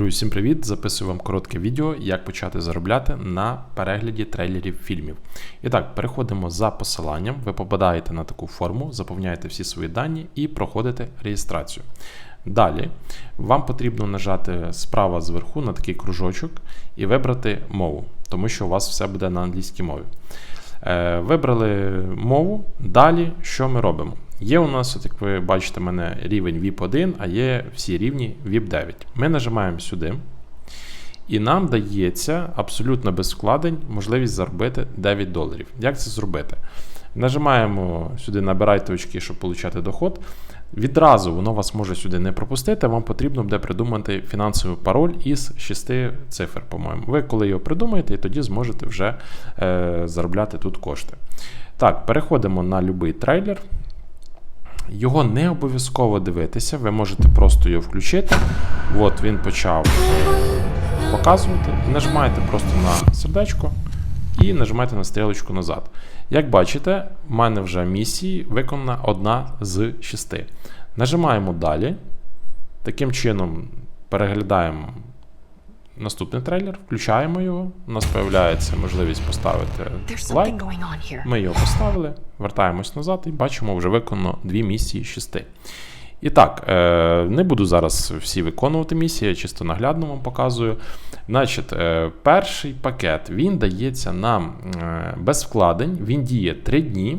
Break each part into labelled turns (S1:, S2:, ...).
S1: Друзі, всім привіт! Записую вам коротке відео, як почати заробляти на перегляді трейлерів фільмів. І так, переходимо за посиланням. Ви попадаєте на таку форму, заповняєте всі свої дані і проходите реєстрацію. Далі вам потрібно нажати справа зверху на такий кружочок і вибрати мову, тому що у вас все буде на англійській мові. Е, Вибрали мову. Далі що ми робимо? Є у нас, от як ви бачите, мене рівень VIP 1, а є всі рівні VIP 9. Ми нажимаємо сюди, і нам дається абсолютно без вкладень можливість заробити 9 доларів. Як це зробити? Нажимаємо сюди, набирайте очки, щоб отримати доход. Відразу воно вас може сюди не пропустити, вам потрібно буде придумати фінансовий пароль із 6 цифр, по-моєму. Ви коли його придумаєте, і тоді зможете вже е, заробляти тут кошти. Так, переходимо на будь-який трейлер. Його не обов'язково дивитися, ви можете просто його включити. От він почав показувати. Нажимаєте просто на сердечко і нажимаєте на стрілочку назад. Як бачите, в мене вже місії виконана одна з шести. Нажимаємо далі. Таким чином переглядаємо наступний трейлер, включаємо його. У нас з'являється можливість поставити лайк. Ми його поставили, вертаємось назад і бачимо, вже виконано дві місії з шести. І так, е, не буду зараз всі виконувати місії, я чисто наглядно вам показую. Значить, е, перший пакет він дається нам е, без вкладень, він діє 3 дні.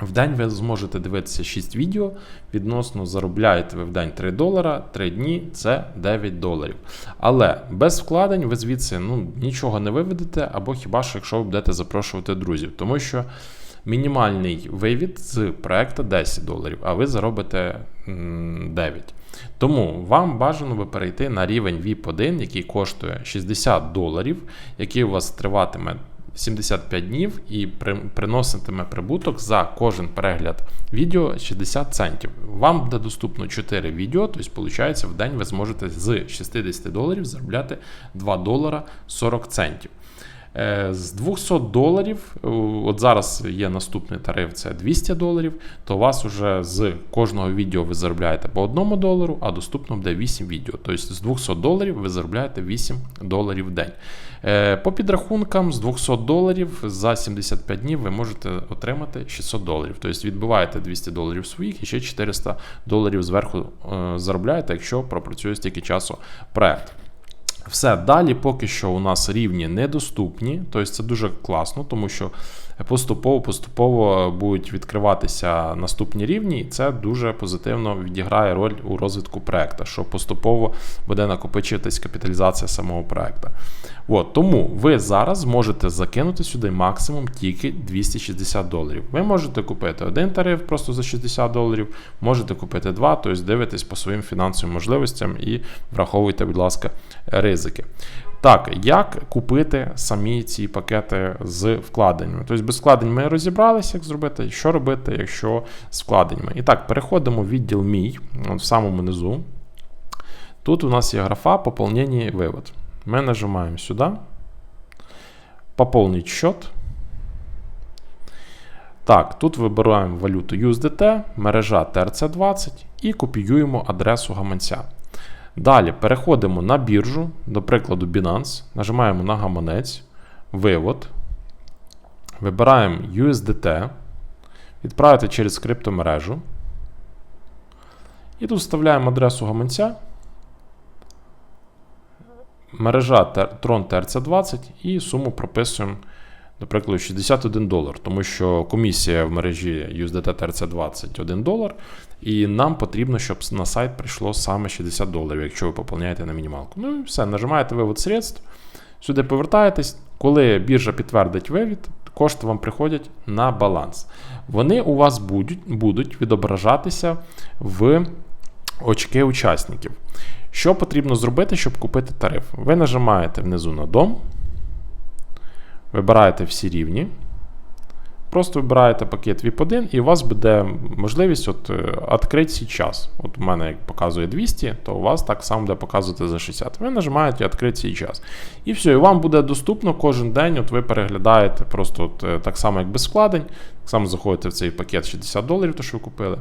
S1: В день ви зможете дивитися 6 відео. Відносно заробляєте ви в день 3 долара, 3 дні це 9 доларів. Але без вкладень ви звідси ну, нічого не виведете, або хіба що якщо ви будете запрошувати друзів. Тому що мінімальний вивід з проекту 10 доларів, а ви заробите 9. Тому вам бажано би перейти на рівень VIP 1, який коштує 60 доларів, який у вас триватиме 75 днів і при- приноситиме прибуток за кожен перегляд відео 60 центів. Вам буде доступно 4 відео, тобто, виходить, в день ви зможете з 60 доларів заробляти 2 долара 40 центів. Е, З 200 доларів, е, от зараз є наступний тариф, це 200 доларів, то у вас уже з кожного відео ви заробляєте по 1 долару, а доступно буде 8 відео. Тобто з 200 доларів ви заробляєте 8 доларів в день. Е, По підрахункам, з 200 доларів за 75 днів ви можете отримати 600 доларів. Тобто відбиваєте 200 доларів своїх і ще 400 доларів зверху заробляєте, якщо пропрацює стільки часу проект. Все, далі поки що у нас рівні недоступні, тобто це дуже класно, тому що поступово-поступово будуть відкриватися наступні рівні, і це дуже позитивно відіграє роль у розвитку проекту, що поступово буде накопичуватись капіталізація самого проекту. От, тому ви зараз можете закинути сюди максимум тільки 260 доларів. Ви можете купити один тариф просто за 60 доларів, можете купити два, тобто дивитесь по своїм фінансовим можливостям і враховуйте, будь ласка, ризики. Так, як купити самі ці пакети з вкладеннями? Тобто без вкладень ми розібралися, як зробити, що робити, якщо з вкладеннями. І так, переходимо в відділ Мій, от в самому низу. Тут у нас є графа поповнення і вивод. Ми нажимаємо сюди. Поповнить счет. Так, тут вибираємо валюту USDT, мережа TRC20 і копіюємо адресу гаманця. Далі переходимо на біржу, до прикладу Binance, нажимаємо на гаманець, вивод. Вибираємо USDT, відправити через криптомережу. І тут вставляємо адресу гаманця. Мережа Tron TRC20 і суму прописуємо, до прикладу, 61 долар, тому що комісія в мережі USDT TRC20 1 долар, і нам потрібно, щоб на сайт прийшло саме 60 доларів, якщо ви поповняєте на мінімалку. Ну і все, нажимаєте вивод средств, сюди повертаєтесь, коли біржа підтвердить вивід, кошти вам приходять на баланс. Вони у вас будуть, будуть відображатися в очки учасників. Що потрібно зробити, щоб купити тариф? Ви нажимаєте внизу на дом, вибираєте всі рівні. Просто вибираєте пакет VIP1, і у вас буде можливість от, е, відкрити сейчас. От у мене як показує 200, то у вас так само буде показувати за 60. Ви нажимаєте відкрити сейчас. І все, і вам буде доступно кожен день. От ви переглядаєте просто от, е, так само, як без вкладень. Так само заходите в цей пакет 60 доларів, то що ви купили.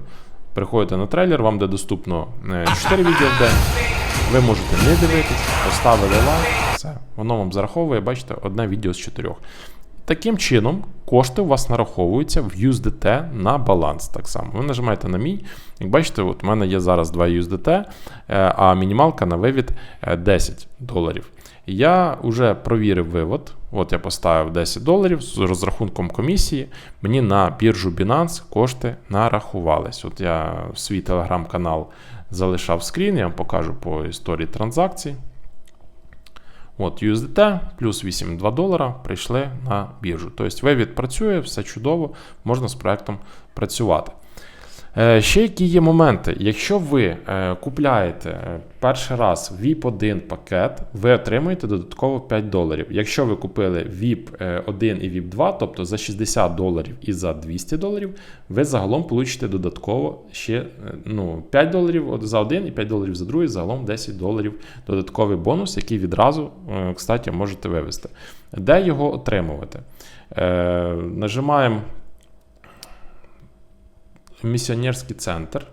S1: Переходите на трейлер, вам буде доступно е, 4 відео в день. Ви можете не дивитись, поставили лайк, все. Воно вам зараховує, бачите, одне відео з чотирьох. Таким чином, кошти у вас нараховуються в USDT на баланс. Так само. Ви нажимаєте на мій. Як бачите, от у мене є зараз 2 USDT, е, а мінімалка на вивід е, 10 доларів. Я вже провірив вивод. От я поставив 10 доларів з розрахунком комісії. Мені на біржу Binance кошти нарахувались. От я в свій телеграм-канал залишав скрін, я вам покажу по історії транзакцій. От USDT плюс 8,2 долара прийшли на біржу. Тобто вивід працює, все чудово, можна з проектом працювати. Е, Ще які є моменти. Якщо ви е, купляєте е, перший раз VIP 1 пакет, ви отримуєте додатково 5 доларів. Якщо ви купили VIP 1 і VIP 2, тобто за 60 доларів і за 200 доларів, ви загалом получите додатково ще ну, 5 доларів за один і 5 доларів за другий, загалом 10 доларів додатковий бонус, який відразу, кстати, можете вивести. Де його отримувати? Нажимаємо місіонерський центр.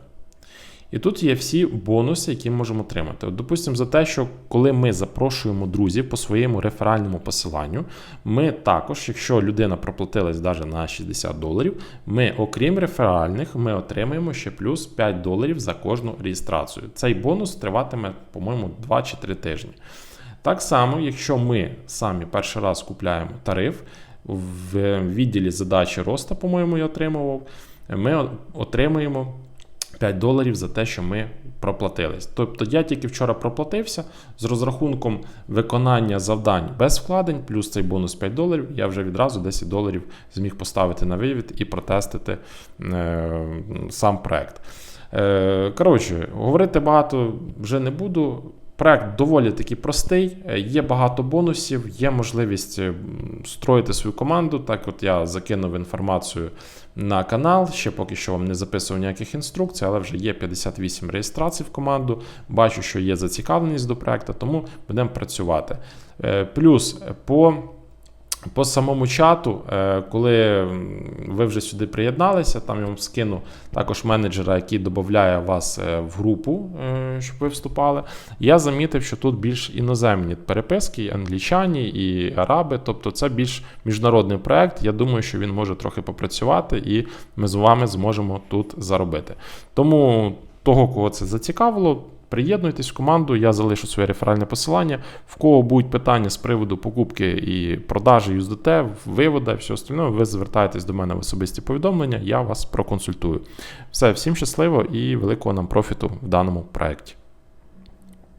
S1: І тут є всі бонуси, які можемо отримати. От, допустимо, за те, що коли ми запрошуємо друзів по своєму реферальному посиланню, ми також, якщо людина проплатилась навіть на 60 доларів, ми, окрім реферальних, ми отримаємо ще плюс 5 доларів за кожну реєстрацію. Цей бонус триватиме, по-моєму, 2 чи 3 тижні. Так само, якщо ми самі перший раз купляємо тариф, в відділі задачі росту, по-моєму, я отримував, ми отримуємо 5 доларів за те, що ми проплатились. Тобто я тільки вчора проплатився з розрахунком виконання завдань без вкладень, плюс цей бонус 5 доларів, я вже відразу 10 доларів зміг поставити на вивід і протестити е, сам проект. Е, коротше, говорити багато вже не буду. Проект доволі таки простий, е, є багато бонусів, є можливість е, строїти свою команду. Так, от я закинув інформацію на канал. Ще поки що вам не записував ніяких інструкцій, але вже є 58 реєстрацій в команду. Бачу, що є зацікавленість до проекту, тому будемо працювати. Е, Плюс по. По самому чату, е, коли ви вже сюди приєдналися, там я вам скину також менеджера, який додає вас е, в групу, е, щоб ви вступали. Я замітив, що тут більш іноземні переписки, і англічані і араби. Тобто це більш міжнародний проект. Я думаю, що він може трохи попрацювати, і ми з вами зможемо тут заробити. Тому того, кого це зацікавило. Приєднуйтесь в команду, я залишу своє реферальне посилання. В кого будуть питання з приводу покупки і продажі USDT, вивода і все остальне, ви звертаєтесь до мене в особисті повідомлення, я вас проконсультую. Все, всім щасливо і великого нам профіту в даному проєкті.